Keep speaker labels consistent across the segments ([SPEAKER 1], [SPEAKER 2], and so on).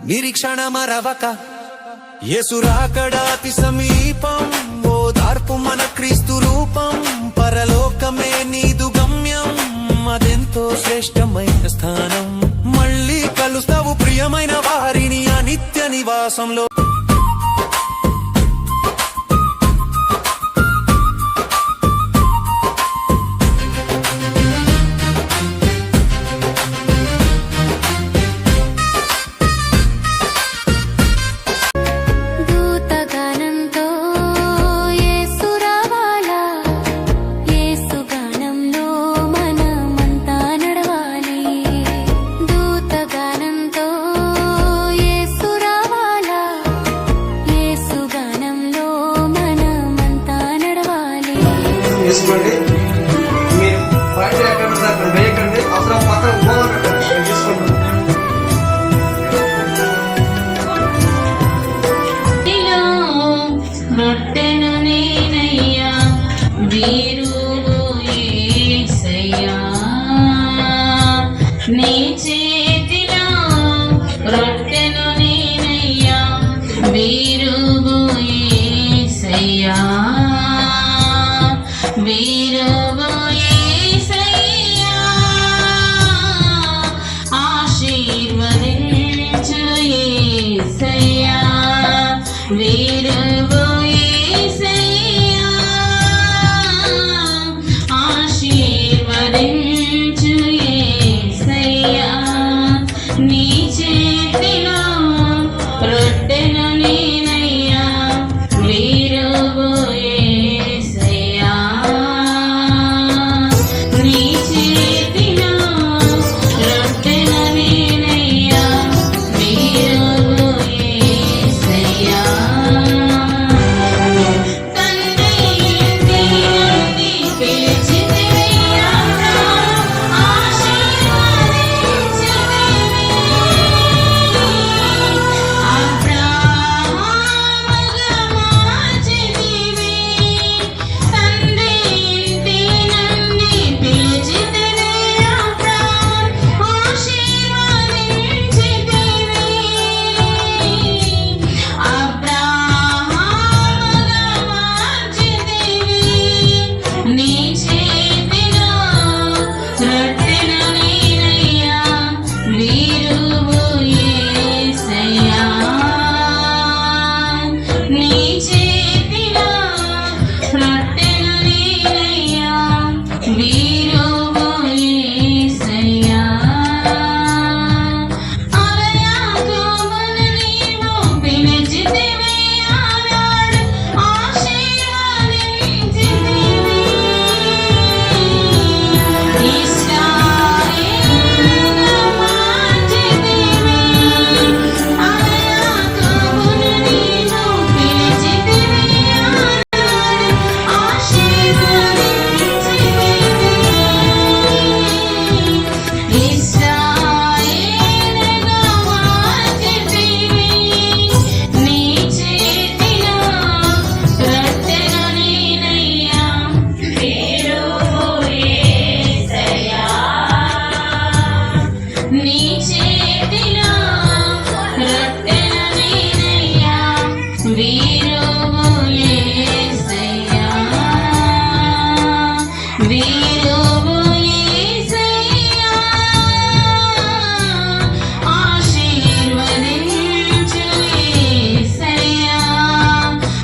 [SPEAKER 1] విడువక నిరీక్షణ మరవక యేసురాకడాతి సమీపం ఓదార్పు మన క్రీస్తు రూపం. పరలోకమే నీదు గమ్యం అదెంతో శ్రేష్టమైన స్థానం. మళ్ళీ కలుస్తావు ప్రియమైన వారిని అనిత్య నివాసంలో.
[SPEAKER 2] తీసుకోండి. మీరు బయట ఎక్కడ ఉంటే అక్కడ వేయకండి. అవసరం పక్కన పెట్టండి
[SPEAKER 3] రొట్టెను నేనయ్యా నీ చేతిలో రొట్టెను నేనయ్యా వీరు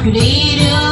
[SPEAKER 3] greater